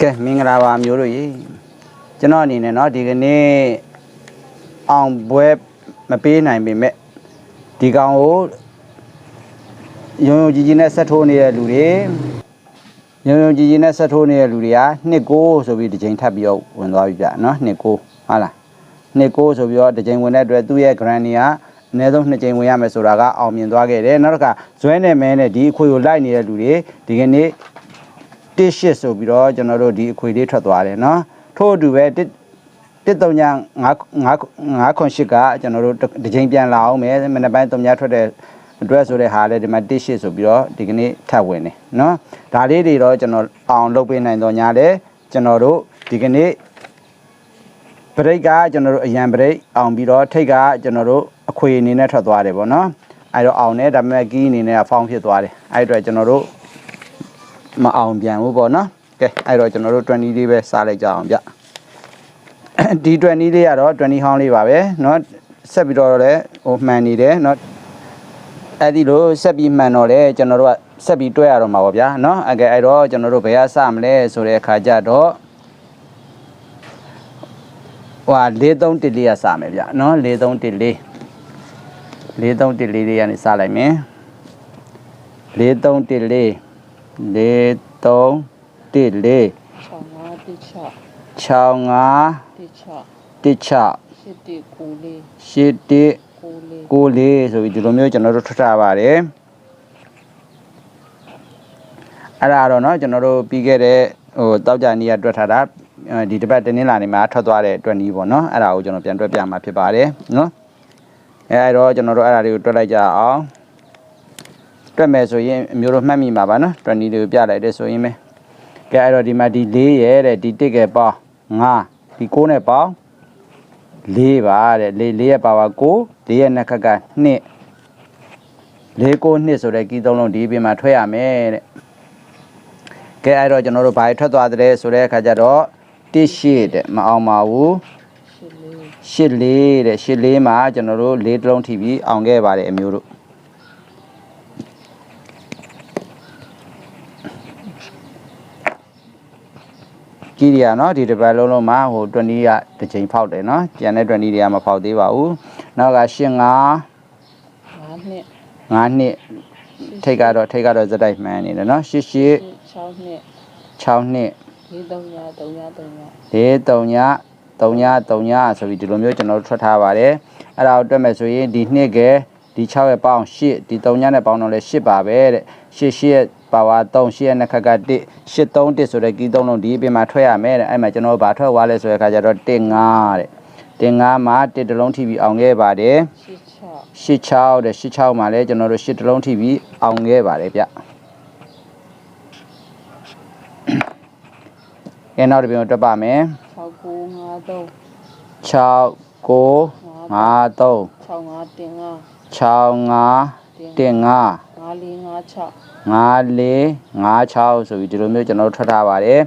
ကဲမင်္ဂလာပါမျိုးတို့ရေကျွန်တော်အနေနဲ့เนาะဒီကနေ့အောင်ပွဲမပေးနိုင်ပေမဲ့ဒီကောင်ကိုရုံရုံကြီးကြီးနဲ့ဆက်ထိုးနေတဲ့လူတွေရုံရုံကြီးကြီးနဲ့ဆက်ထိုးနေတဲ့လူတွေကနှစ်ကိုဆိုပြီးတစ်ချိန်ထပ်ပြီးတော့ဝင်သွားပြီဗျเนาะနှစ်ကိုဟုတ်လားနှစ်ကိုဆိုပြီးတော့တစ်ချိန်ဝင်တဲ့အတွက်သူ့ရဲ့ grand တွေကအနည်းဆုံးနှစ်ချိန်ဝင်ရမယ်ဆိုတာကအောင်မြင်သွားခဲ့တယ်နောက်တစ်ခါဇွဲနဲ့မဲနဲ့ဒီအခွေကိုလိုက်နေတဲ့လူတွေဒီကနေ့ 18ဆိုပြီးတော့ကျွန်တော်တို့ဒီအခွေလေးထွက်သွားတယ်နော်ထို့အတူပဲ13998ကကျွန်တော်တို့တစ်ချိန်ပြန်လာအောင်မယ်မနေ့ပိုင်း3ညထွက်တဲ့အတွက်ဆိုတဲ့ဟာလည်းဒီမှာ18ဆိုပြီးတော့ဒီကနေ့ထပ်ဝင်တယ်နော်ဒါလေးတွေတော့ကျွန်တော်အောင်လုပ်ပေးနိုင်တော့ညာလေကျွန်တော်တို့ဒီကနေ့ဘရိတ်ကကျွန်တော်တို့အရန်ဘရိတ်အောင်ပြီးတော့ထိတ်ကကျွန်တော်တို့အခွေအနေနဲ့ထွက်သွားတယ်ပေါ့နော်အဲတော့အောင်နေဒါပေမဲ့ကီးအနေနဲ့ဖောင်းဖြစ်သွားတယ်အဲအတွက်ကျွန်တော်တို့ မအောင်ပြန်ဘူးပေါ့နော်ကဲအဲ့တော့ကျွန်တော်တို့20လေးပဲစားလိုက်ကြအောင်ဗျဒီ20လေးကတော့20ဟောင်းလေးပါပဲเนาะဆက်ပြီးတော့လည်းဟိုမှန်နေတယ်เนาะအဲ့ဒီလိုဆက်ပြီးမှန်တော့လေကျွန်တော်တို့ကဆက်ပြီးတွဲရတော့မှာပေါ့ဗျာเนาะအကဲအဲ့တော့ကျွန်တော်တို့ဘယ်ကစမလဲဆိုတဲ့အခါကျတော့ဟိုဟာ4314လေးကစမယ်ဗျเนาะ4314 4314လေးကနေစလိုက်မယ်4314 လေးသုံးတစ်လေး 6 5တိ6 6 5 တိ6 တစ်6 8တိ9လေး ရှစ်တစ် 9လေး ကိုလေးဆိုပြီးဒီလိုမျိုးကျွန်တော်တို့ထွက်ထားပါတယ်အဲ့ဒါတော့เนาะကျွန်တော်တို့ပြီးခဲ့တဲ့ဟိုတောက်ကြနီးကတွက်ထားတာအဲဒီတစ်ပတ်တင်းင်းလာနေမှာထွက်သွားတဲ့အတွက်နီးပေါ့เนาะအဲ့ဒါကိုကျွန်တော်ပြန်တွက်ပြမှာဖြစ်ပါတယ်เนาะအဲအဲ့တော့ကျွန်တော်တို့အဲ့ဒါလေးကိုတွက်လိုက်ကြအောင် တွက်မယ်ဆိုရင်မျိုးတော့မှတ်မိမှာပါနော်20လေးကိုပြလိုက်တယ်ဆိုရင်ပဲကဲအဲ့တော့ဒီမှာဒီ4ရဲ့တဲ့ဒီ1ကပေါင်း5ဒီ6နဲ့ပေါင်း4ပါတဲ့4 4ရဲ့ပါပါ6 4ရဲ့နှစ်ခက်က2 4 6 2ဆိုတဲ့ကီးသုံးလုံးဒီပြင်မှာထွက်ရမယ်တဲ့ကဲအဲ့တော့ကျွန်တော်တို့ဘာထွက်သွားတယ်ဆိုတဲ့အခါကျတော့1ရှိတဲ့မအောင်ပါဘူး84တဲ့84မှာကျွန်တော်တို့၄တလုံးထိပြီးအောင်ခဲ့ပါတယ်အမျိုးတို့ ကြည့်ရနော်ဒီတစ်ပတ်လုံးလုံးမှာဟို20ကတစ်ချိန်ဖောက်တယ်နော်ကျန်တဲ့20တွေကမဖောက်သေးပါဘူးနောက်က8 5 5နှစ်5နှစ်ထိတ်ကတော့ထိတ်ကတော့ဇက်တိုက်မှန်နေတယ်နော်8 8 6နှစ်6နှစ်4 3ည3ည3ည၄3ည3ည3ညဆိုပြီးဒီလိုမျိုးကျွန်တော်တို့ထွက်ထားပါတယ်အဲ့ဒါကိုတွက်မယ်ဆိုရင်ဒီနှစ်က ဒီ6ရဲ့ပေါင်း8ဒီ3ညနဲ့ပေါင်းတော့လဲ8ပါပဲတဲ့8 8ရဲ့ပါဝါ3 8ရဲ့နှစ်ခက်က1 8 3 1ဆိုတဲ့ကီး3လုံးဒီအပြင်မှာထွက်ရမယ်တဲ့အဲ့မှာကျွန်တော်တို့ဘာထွက်သွားလဲဆိုတဲ့အခါကျတော့1 5တဲ့1 5မှာ1တစ်လုံးထိပြီးအောင်ခဲ့ပါတယ်6 86တဲ့86မှာလဲကျွန်တော်တို့8တစ်လုံးထိပြီးအောင်ခဲ့ပါတယ်ဗျကဲနောက်တစ်ပြန်တွက်ပါမယ်6 9 5 3 6 9 5 3 6 5တင်5 6 5တင်1 5 5 4 5 6 5 4 5 6ဆိုပြီးဒီလိုမျိုးကျွန်တော်တို့ထွက်ထားပါတယ်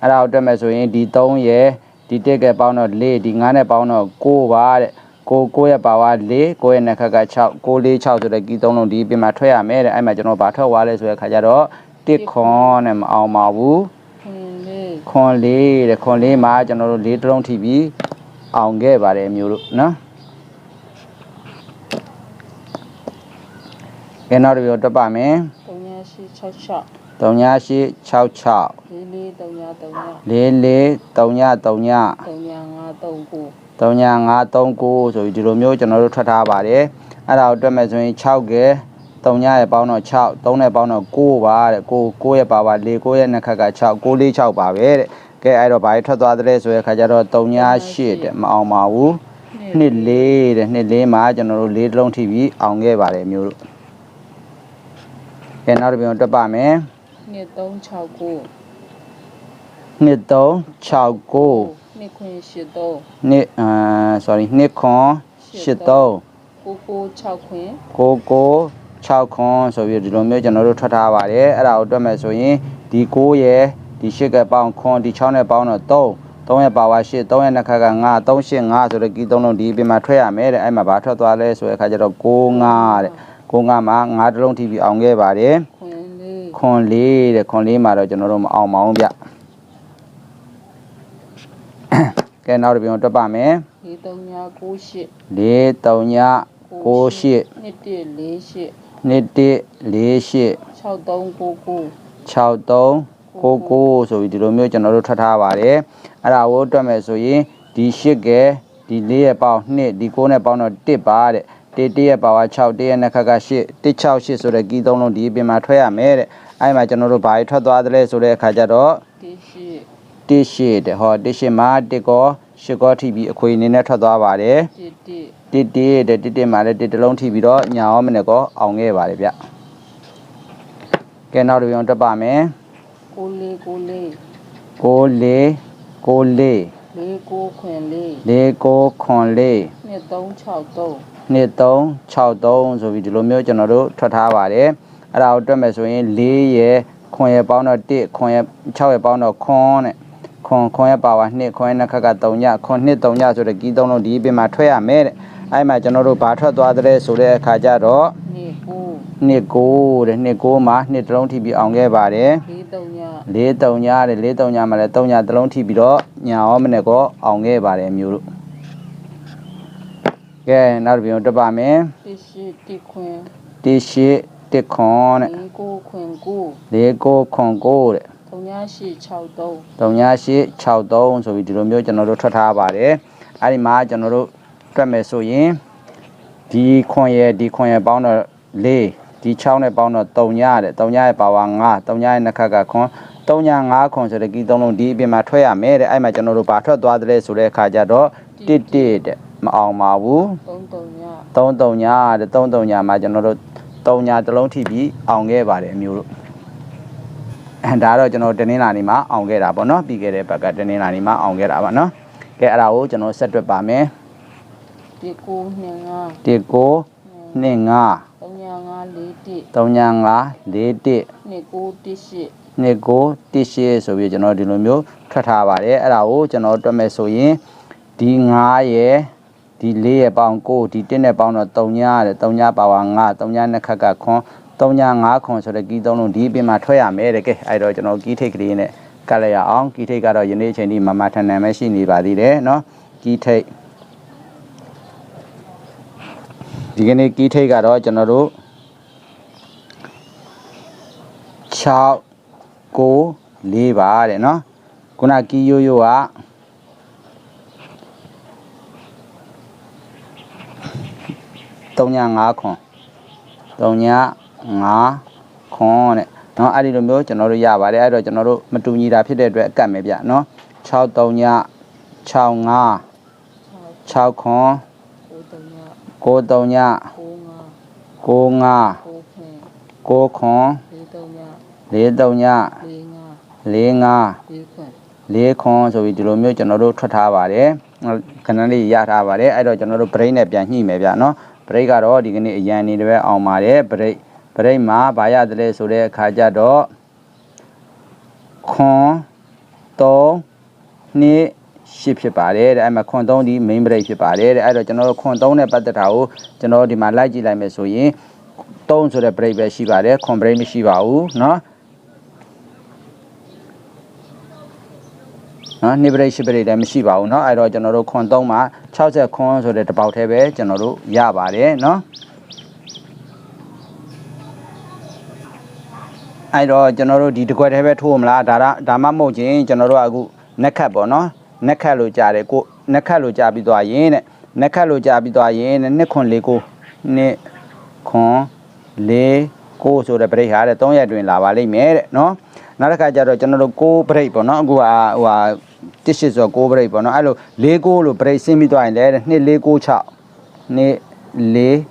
အဲ့ဒါကိုတွက်မယ်ဆိုရင်ဒီ3ရယ်ဒီ1ကပေါင်းတော့4ဒီ5နဲ့ပေါင်းတော့9ပါတဲ့ကို9ရဲ့ပါဝါ4 9ရဲ့နှစ်ခက်က6 9 4 6ဆိုတဲ့ကီး3လုံးဒီပြင်မှာထွက်ရမယ်တဲ့အဲ့မှာကျွန်တော်ဘာထွက်သွားလဲဆိုတဲ့ခါကျတော့1ခွန်နဲ့မအောင်ပါဘူးခွန်လေးခွန်လေးတဲ့ခွန်လေးမှာကျွန်တော်တို့၄တစ်လုံးထိပြီးအောင်ခဲ့ပါတယ်အမျိုးတို့နော် ကဲနောက်တစ်ပြောတက်ပါမယ်3ည8 6 6 3ည8 66 4 4 3ည3ည44 3ည3ည3ည5 3 9 3ည5 3 9ဆိုပြီးဒီလိုမျိုးကျွန်တော်တို့ထွက်ထားပါတယ်အဲ့ဒါကိုတွက်မယ်ဆိုရင်6ကဲ3ညရဲ့ပေါင်းတော့6 3နဲ့ပေါင်းတော့9ပါတဲ့9 9ရဲ့ပါပါ4 9ရဲ့နှစ်ခက်က6 9 4 6ပါပဲတဲ့ကဲအဲ့တော့ဘာထွက်သွားတဲ့ဆိုတဲ့ခါကျတော့3ည8တဲ့မအောင်ပါဘူးနှစ်လေးတဲ့နှစ်လေးမှာကျွန်တော်တို့လေးတစ်လုံးထိပြီးအောင်ခဲ့ပါတယ်မျိုးတို့ ကဲနောက်တစ်ပြန်တက်ပါမယ်နှစ်3 6 9နှစ်3 6 9နှစ်ခွင်8 3 နှစ်အာ sorry နှစ်ခွန်83 9 9 6ခွင်9 9 6ခွန်ဆိုပြီးဒီလိုမျိုးကျွန်တော်တို့ထွက်ထားပါတယ်အဲ့ဒါကိုတွက်မယ်ဆိုရင်ဒီ9ရယ်ဒီ8ကပေါင်းခွန်ဒီ6နဲ့ပေါင်းတော့3 3ရဲ့ပါဝါ8 3ရဲ့နှစ်ခါက9 3 8 5ဆိုတဲ့ကီး3လုံးဒီအပြင်မှာထွက်ရမယ်တဲ့အဲ့မှာဘာထွက်သွားလဲဆိုတဲ့အခါကျတော့6 5တဲ့ 6 5မှာ9တစ်လုံးထိပြီးအောင်ခဲ့ပါတယ်ခွင်လေးခွန်လေးတဲ့ခွန်လေးမှာတော့ကျွန်တော်တို့မအောင်ပါဘူးဗျကဲနောက်တစ်ပြုံတွက်ပါမယ်၄3ည98 4 3ည98 2148 2148 6399 63 99ဆိုပြီးဒီလိုမျိုးကျွန်တော်တို့ထွက်ထားပါတယ်အဲ့ဒါကိုတွက်မယ်ဆိုရင်ဒီ8ကဲဒီ4ရဲ့ပေါင်း2ဒီ9နဲ့ပေါင်းတော့1ပါတဲ့ 1 1ရဲ့ပါဝါ6 1ရဲ့နှစ်ခက်က8 168ဆိုတဲ့ကီးသုံးလုံးဒီအပြင်မှာထွက်ရမယ်တဲ့အဲ့မှာကျွန်တော်တို့ဘာတွေထွက်သွားသလဲဆိုတဲ့အခါကျတော့18တစ်ရှိတဲ့ဟောတစ်ရှိမှာတစ်ကောရှစ်ကောထိပြီးအခွေအနေနဲ့ထွက်သွားပါတယ်11တစ်တစ်တဲ့တစ်တစ်မှာလည်းတစ်တစ်လုံးထိပြီးတော့ညာရောမနဲ့ကောအောင်ခဲ့ပါတယ်ဗျကဲနောက်တစ်ပြုံတက်ပါမယ်9494ကိုလေးကိုလေး49ခွင်လေးလေးကိုခွန်လေး2363 နှစ်363ဆိုပြီးဒီလိုမျိုးကျွန်တော်တို့ထွက်ထားပါတယ်အဲ့ဒါကိုတွက်မယ်ဆိုရင်4ရယ်ခွန်ရယ်ပေါင်းတော့1ခွန်ရယ်6ရယ်ပေါင်းတော့ခွန်တဲ့ခွန်ခွန်ရယ်ပါဝါ2ခွန်ရယ်နှစ်ခက်က3ညခွန်2 3ညဆိုတဲ့ကီးသုံးလုံးဒီအပြင်မှာထွက်ရမယ်တဲ့အဲ့မှာကျွန်တော်တို့ဘာထွက်သွားတဲ့ဆိုတဲ့အခါကျတော့နေ9နှစ်9တဲ့နှစ်9မှာနှစ်တစ်လုံးထိပြီးအောင်ခဲ့ပါတယ်43ညလေးတုံညာတဲ့လေးတုံညာမှာလည်းတုံညာတစ်လုံးထိပြီးတော့ညာရောမနဲ့ကောအောင်ခဲ့ပါတယ်မျိုးတို့ ကဲနောက်တစ်ပြုံတက်ပါမယ်18တိခွင်တိရှိတစ်ခွန်တဲ့49ခွင်9လေးကိုခွန်ကိုတဲ့3863တုံညာရှိ63ဆိုပြီးဒီလိုမျိုးကျွန်တော်တို့ထွက်ထားပါတယ်အဲ့ဒီမှာကျွန်တော်တို့တွက်မယ်ဆိုရင်ဒီခွန်ရဲ့ဒီခွန်ရဲ့ပေါင်းတော့၄ဒီ6နဲ့ပေါင်းတော့3ညတဲ့3ညရဲ့ပါဝါ9 3ညရဲ့နှစ်ခက်ကခွန်3ည5ခွန်ဆိုတဲ့ကီးသုံးလုံးဒီအပြင်မှာထွက်ရမယ်တဲ့အဲ့မှာကျွန်တော်တို့ဘာထွက်သွားတယ်ဆိုတဲ့အခါကျတော့တစ်တစ်တဲ့ မအောင်ပါဘူး33ည3 3ညတဲ့3 3ညမှာကျွန်တော်တို့3ညတစ်လုံးထိပြီးအောင်ခဲ့ပါတယ်အမျိုးတို့အဲဒါတော့ကျွန်တော်တနင်္လာနေ့မှာအောင်ခဲ့တာပေါ့နော်ပြီးခဲ့တဲ့ဘက်ကတနင်္လာနေ့မှာအောင်ခဲ့တာပါနော်ကဲအဲ့ဒါကိုကျွန်တော်ဆက်တွက်ပါမယ်တိကို25 1 9 2 5 3541 3ည5 4 1 29တိရှိနှစ်ကိုတစ်ရှေဆိုပြီးကျွန်တော်ဒီလိုမျိုးထွက်ထားပါတယ်အဲ့ဒါကိုကျွန်တော်တွက်မယ်ဆိုရင်ဒီ9ရယ် ဒီ4ရယ်ပေါင်း9ဒီ1နဲ့ပေါင်းတော့3ညရတယ်3ညပါဝါ9 3ညနှစ်ခက်ကခွန်3ည5ခွန်ဆိုတဲ့ကီးသုံးလုံးဒီအပြင်မှာထွက်ရမယ်တဲ့ကဲအဲ့တော့ကျွန်တော်ကီးထိတ်ကလေးနဲ့ကတ်လိုက်ရအောင်ကီးထိတ်ကတော့ယနေ့အချိန်ဒီမမထန်ထန်ပဲရှိနေပါသေးတယ်เนาะကီးထိတ်ဒီကနေ့ကီးထိတ်ကတော့ကျွန်တော်တို့6 ကို၄ပါတဲ့เนาะခုနကီယိုယိုက 3ည9ခွန်3ည9ခွန်တဲ့နော်အဲ့ဒီလိုမျိုးကျွန်တော်တို့ရပါတယ်အဲ့တော့ကျွန်တော်တို့မတူညီတာဖြစ်တဲ့အတွက်အကတ်မယ်ဗျနော်6 3ည6 9 6ခွန်ကိုတုံညကိုငါကိုခွန်လေးတုံညလေးငါလေးခွန်ဆိုပြီးဒီလိုမျိုးကျွန်တော်တို့ထွက်ထားပါတယ်ခဏလေးရထားပါတယ်အဲ့တော့ကျွန်တော်တို့ brain နဲ့ပြန်ညှိမယ်ဗျာနော် นาะ break ကတော့ဒီကနေ့အရန်နေတယ်ပဲအောင်ပါတယ် break break မှာဘာရတယ်လဲဆိုတဲ့အခါကျတော့ခွန်3နှစ်ရှစ်ဖြစ်ပါတယ်တဲ့အဲ့မှာခွန်3ဒီ main break ဖြစ်ပါတယ်တဲ့အဲ့တော့ကျွန်တော်တို့ခွန်3နဲ့ပတ်သက်တာကိုကျွန်တော်တို့ဒီမှာလိုက်ကြည့်လိုက်မယ်ဆိုရင်3ဆိုတဲ့ break ပဲရှိပါတယ်ခွန် break မရှိပါဘူးเนาะ နော်နှစ်ပရိတ်ရှစ်ပရိတ်လည်းမရှိပါဘူးเนาะအဲ့တော့ကျွန်တော်တို့ခွန်3မှာ60ခွန်ဆိုတဲ့တပေါက်သေးပဲကျွန်တော်တို့ရပါတယ်เนาะအဲ့တော့ကျွန်တော်တို့ဒီတစ်ခွက်သေးပဲထိုးမလားဒါဒါဒါမှမဟုတ်ချင်းကျွန်တော်တို့ကအခုနက်ခတ်ပေါ့เนาะနက်ခတ်လို့ကြားတယ်ကိုနက်ခတ်လို့ကြားပြီးသွားရင်တဲ့နက်ခတ်လို့ကြားပြီးသွားရင်တဲ့နှစ်ခွန်လေးကိုနှစ်ခွန်လေး ကိုဆိုတဲ့ break ဟာတဲ့3ရက်တွင်လာပါလိမ့်မယ်တဲ့နော်နောက်တစ်ခါကျတော့ကျွန်တော်တို့6 break ပေါ့နော်အခုကဟိုဟာတစ်ရှိဆို6 break ပေါ့နော်အဲ့လို6 6လို့ break ဆင်းပြီးသွားရင်လည်း2 4 6 6 2 4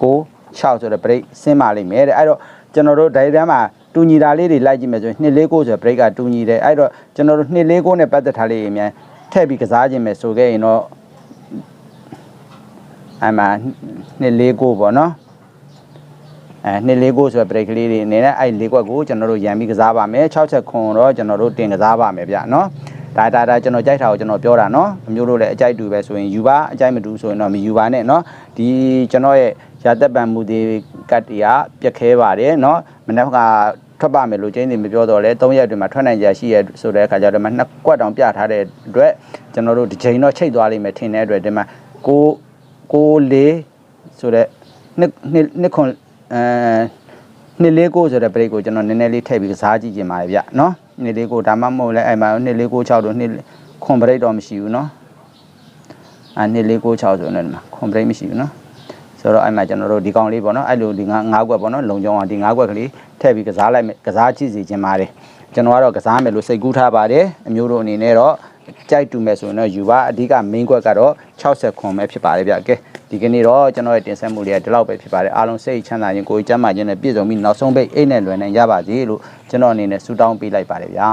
6 6ဆိုတဲ့ break ဆင်းပါလိမ့်မယ်တဲ့အဲ့တော့ကျွန်တော်တို့ diagram မှာတူညီတာလေးတွေလိုက်ကြည့်မယ်ဆိုရင်2 4 9ဆိုတဲ့ break ကတူညီတယ်အဲ့တော့ကျွန်တော်တို့2 4 9နဲ့ပတ်သက်တာလေးအများထည့်ပြီးကစားခြင်းမယ်ဆိုခဲ့ရင်တော့အဲ့မှာ2 4 9ပေါ့နော် အဲနှစ်လေးကိုဆိုတဲ့ break လေးတွေအနေနဲ့အဲ့လေးကွက်ကိုကျွန်တော်တို့ရံပြီးကစားပါမယ်6ချက်ခွန်တော့ကျွန်တော်တို့တင်ကစားပါမယ်ဗျနော်ဒါဒါဒါကျွန်တော်ကြိုက်တာကိုကျွန်တော်ပြောတာနော်အမျိုးတို့လည်းအကြိုက်တူပဲဆိုရင်ယူပါအကြိုက်မတူဆိုရင်တော့မယူပါနဲ့နော်ဒီကျွန်တော်ရဲ့ရာသက်ပံမှုတွေကတ်တရားပြက်ခဲပါတယ်နော်မနေ့ကထွက်ပါမယ်လို့ကျင်းနေမပြောတော့လဲ၃ရက်အတွင်းမှာထွက်နိုင်ကြရှိရဆိုတဲ့အခါကျတော့မှနှစ်ကွက်တောင်ပြထားတဲ့အတွက်ကျွန်တော်တို့ဒီချိန်တော့ချိတ်သွားလိမ့်မယ်ထင်တဲ့အတွက်ဒီမှာကိုကိုလေးဆိုတဲ့နှစ်နှစ်ခွန် အဲနှစ်လေးကိုဆိုတဲ့ break ကိုကျွန်တော်နည်းနည်းလေးထည့်ပြီးကစားကြည့်ခြင်းပါတယ်ဗျနော်နှစ်လေးကိုဒါမှမဟုတ်လဲအဲ့မှာနှစ်လေးကို6တို့နှစ်ခွန် break တော့မရှိဘူးနော်အဲနှစ်လေးကို6ဆိုနေမှာခွန် break မရှိဘူးနော်ဆိုတော့အဲ့မှာကျွန်တော်တို့ဒီကောင်လေးပေါ့နော်အဲ့လိုဒီငါးကွက်ပေါ့နော်လုံကြုံအောင်ဒီငါးကွက်ကလေးထည့်ပြီးကစားလိုက်မယ်ကစားကြည့်စီခြင်းပါတယ်ကျွန်တော်ကတော့ကစားမယ်လို့စိတ်ကူးထားပါတယ်အမျိုးတို့အနေနဲ့တော့ ကြိုက်တူမယ်ဆိုရင်တော့ယူပါအဓိက main ကွက်ကတော့60ခွန်ပဲဖြစ်ပါတယ်ဗျကဲဒီကနေ့တော့ကျွန်တော်ရဲ့တင်ဆက်မှုတွေကဒီလောက်ပဲဖြစ်ပါတယ်အားလုံးစိတ်ချမ်းသာခြင်းကိုယ်ကြီးကျန်းမာခြင်းနဲ့ပြည့်စုံပြီးနောက်ဆုံးပိတ်အိတ်နဲ့လွယ်နဲ့ရပါစေလို့ကျွန်တော်အနေနဲ့ဆုတောင်းပေးလိုက်ပါတယ်ဗျာ